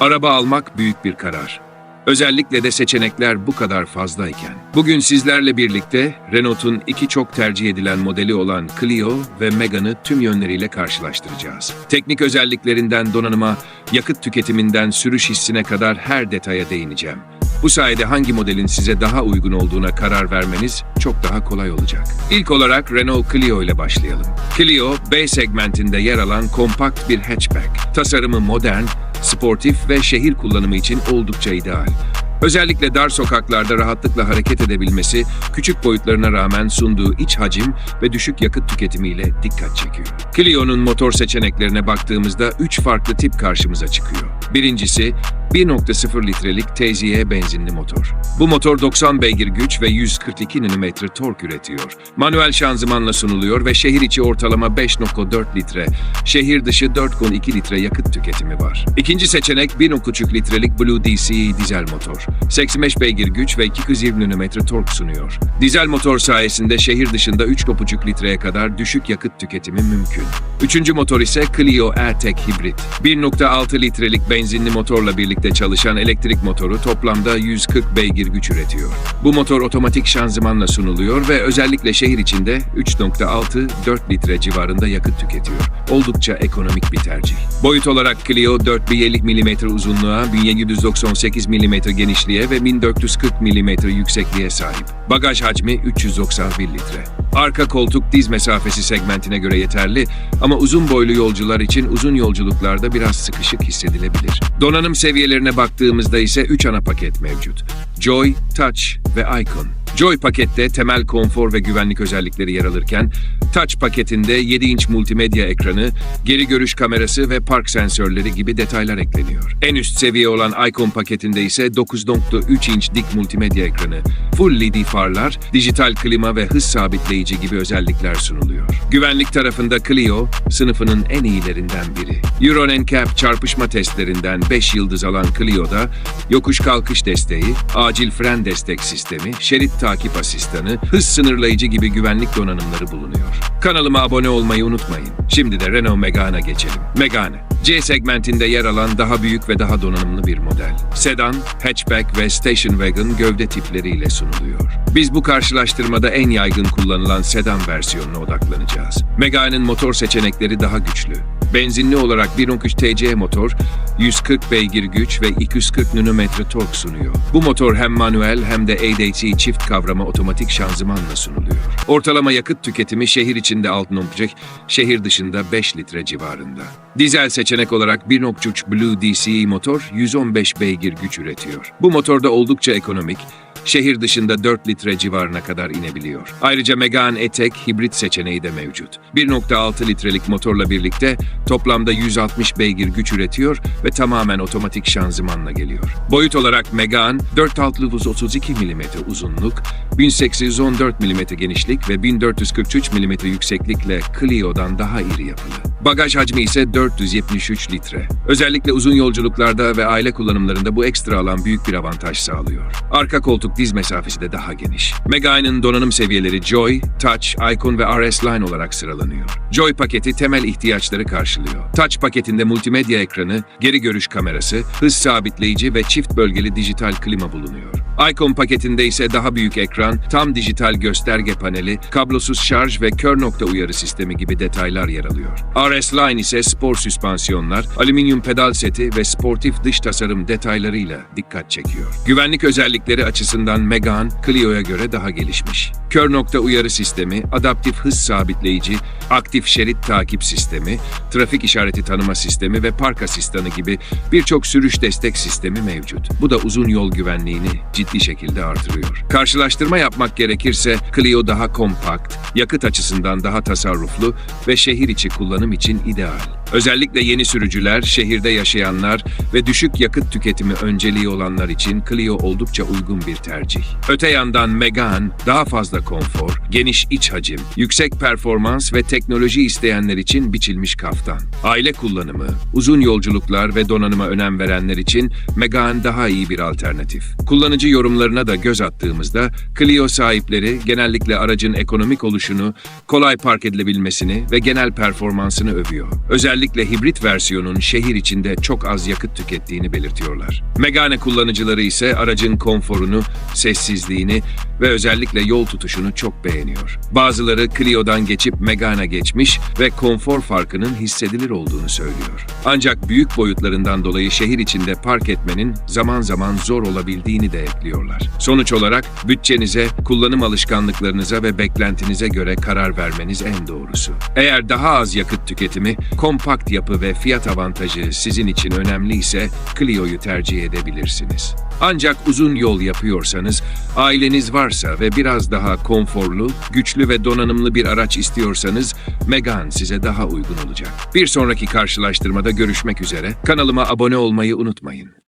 Araba almak büyük bir karar. Özellikle de seçenekler bu kadar fazlayken. Bugün sizlerle birlikte Renault'un iki çok tercih edilen modeli olan Clio ve Megane'ı tüm yönleriyle karşılaştıracağız. Teknik özelliklerinden donanıma, yakıt tüketiminden sürüş hissine kadar her detaya değineceğim. Bu sayede hangi modelin size daha uygun olduğuna karar vermeniz çok daha kolay olacak. İlk olarak Renault Clio ile başlayalım. Clio, B segmentinde yer alan kompakt bir hatchback. Tasarımı modern, sportif ve şehir kullanımı için oldukça ideal. Özellikle dar sokaklarda rahatlıkla hareket edebilmesi, küçük boyutlarına rağmen sunduğu iç hacim ve düşük yakıt tüketimiyle dikkat çekiyor. Clio'nun motor seçeneklerine baktığımızda 3 farklı tip karşımıza çıkıyor. Birincisi, 1.0 litrelik TZE benzinli motor. Bu motor 90 beygir güç ve 142 Nm tork üretiyor. Manuel şanzımanla sunuluyor ve şehir içi ortalama 5.4 litre, şehir dışı 4.2 litre yakıt tüketimi var. İkinci seçenek 1.3 litrelik Blue DCE dizel motor. 85 beygir güç ve 220 Nm tork sunuyor. Dizel motor sayesinde şehir dışında 3.5 litreye kadar düşük yakıt tüketimi mümkün. Üçüncü motor ise Clio E-Tech Hibrit. 1.6 litrelik benzinli motorla birlikte çalışan elektrik motoru toplamda 140 beygir güç üretiyor. Bu motor otomatik şanzımanla sunuluyor ve özellikle şehir içinde 3.6-4 litre civarında yakıt tüketiyor. Oldukça ekonomik bir tercih. Boyut olarak Clio 4050 mm uzunluğa, 1798 mm genişliğe ve 1440 mm yüksekliğe sahip. Bagaj hacmi 391 litre. Arka koltuk diz mesafesi segmentine göre yeterli ama uzun boylu yolcular için uzun yolculuklarda biraz sıkışık hissedilebilir. Donanım seviyelerine baktığımızda ise 3 ana paket mevcut. Joy, Touch ve Icon. Joy pakette temel konfor ve güvenlik özellikleri yer alırken, Touch paketinde 7 inç multimedya ekranı, geri görüş kamerası ve park sensörleri gibi detaylar ekleniyor. En üst seviye olan Icon paketinde ise 9.3 inç dik multimedya ekranı, full LED farlar, dijital klima ve hız sabitleyici gibi özellikler sunuluyor. Güvenlik tarafında Clio, sınıfının en iyilerinden biri. Euro NCAP çarpışma testlerinden 5 yıldız alan Clio'da, yokuş kalkış desteği, acil fren destek sistemi, şerit takip asistanı, hız sınırlayıcı gibi güvenlik donanımları bulunuyor. Kanalıma abone olmayı unutmayın. Şimdi de Renault Megane'a geçelim. Megane, C segmentinde yer alan daha büyük ve daha donanımlı bir model. Sedan, hatchback ve station wagon gövde tipleriyle sunuluyor. Biz bu karşılaştırmada en yaygın kullanılan sedan versiyonuna odaklanacağız. Megane'ın motor seçenekleri daha güçlü. Benzinli olarak 1.3 TC motor, 140 beygir güç ve 240 Nm tork sunuyor. Bu motor hem manuel hem de ADC çift kavrama otomatik şanzımanla sunuluyor. Ortalama yakıt tüketimi şehir içinde 6.3, şehir dışında 5 litre civarında. Dizel seçenek olarak 1.3 Blue DCE motor 115 beygir güç üretiyor. Bu motorda oldukça ekonomik, şehir dışında 4 litre civarına kadar inebiliyor. Ayrıca Megane E-Tech hibrit seçeneği de mevcut. 1.6 litrelik motorla birlikte toplamda 160 beygir güç üretiyor ve tamamen otomatik şanzımanla geliyor. Boyut olarak Megane 4.632 mm uzunluk, 1814 mm genişlik ve 1443 mm yükseklikle Clio'dan daha iri yapılı. Bagaj hacmi ise 473 litre. Özellikle uzun yolculuklarda ve aile kullanımlarında bu ekstra alan büyük bir avantaj sağlıyor. Arka koltuk diz mesafesi de daha geniş. Megane'ın donanım seviyeleri Joy, Touch, Icon ve RS Line olarak sıralanıyor. Joy paketi temel ihtiyaçları karşılıyor. Touch paketinde multimedya ekranı, geri görüş kamerası, hız sabitleyici ve çift bölgeli dijital klima bulunuyor. Icon paketinde ise daha büyük ekran, tam dijital gösterge paneli, kablosuz şarj ve kör nokta uyarı sistemi gibi detaylar yer alıyor. RS Line ise spor süspansiyonlar, alüminyum pedal seti ve sportif dış tasarım detaylarıyla dikkat çekiyor. Güvenlik özellikleri açısından Megane, Clio'ya göre daha gelişmiş. Kör nokta uyarı sistemi, adaptif hız sabitleyici, aktif şerit takip sistemi, trafik işareti tanıma sistemi ve park asistanı gibi birçok sürüş destek sistemi mevcut. Bu da uzun yol güvenliğini ciddi şekilde artırıyor. Karşılaştırma yapmak gerekirse Clio daha kompakt, yakıt açısından daha tasarruflu ve şehir içi kullanım için ideal. Özellikle yeni sürücüler, şehirde yaşayanlar ve düşük yakıt tüketimi önceliği olanlar için Clio oldukça uygun bir tercih. Öte yandan Megane daha fazla konfor, geniş iç hacim, yüksek performans ve teknoloji isteyenler için biçilmiş kaftan. Aile kullanımı, uzun yolculuklar ve donanıma önem verenler için Megane daha iyi bir alternatif. Kullanıcı yorumlarına da göz attığımızda Clio sahipleri genellikle aracın ekonomik oluşunu, kolay park edilebilmesini ve genel performansını övüyor. Özellikle özellikle hibrit versiyonun şehir içinde çok az yakıt tükettiğini belirtiyorlar. Megane kullanıcıları ise aracın konforunu, sessizliğini ve özellikle yol tutuşunu çok beğeniyor. Bazıları Clio'dan geçip Megane geçmiş ve konfor farkının hissedilir olduğunu söylüyor. Ancak büyük boyutlarından dolayı şehir içinde park etmenin zaman zaman zor olabildiğini de ekliyorlar. Sonuç olarak bütçenize, kullanım alışkanlıklarınıza ve beklentinize göre karar vermeniz en doğrusu. Eğer daha az yakıt tüketimi, kompakt yapı ve fiyat avantajı sizin için önemliyse Clio'yu tercih edebilirsiniz. Ancak uzun yol yapıyorsanız, aileniz varsa ve biraz daha konforlu, güçlü ve donanımlı bir araç istiyorsanız Megane size daha uygun olacak. Bir sonraki karşılaştırmada görüşmek üzere. Kanalıma abone olmayı unutmayın.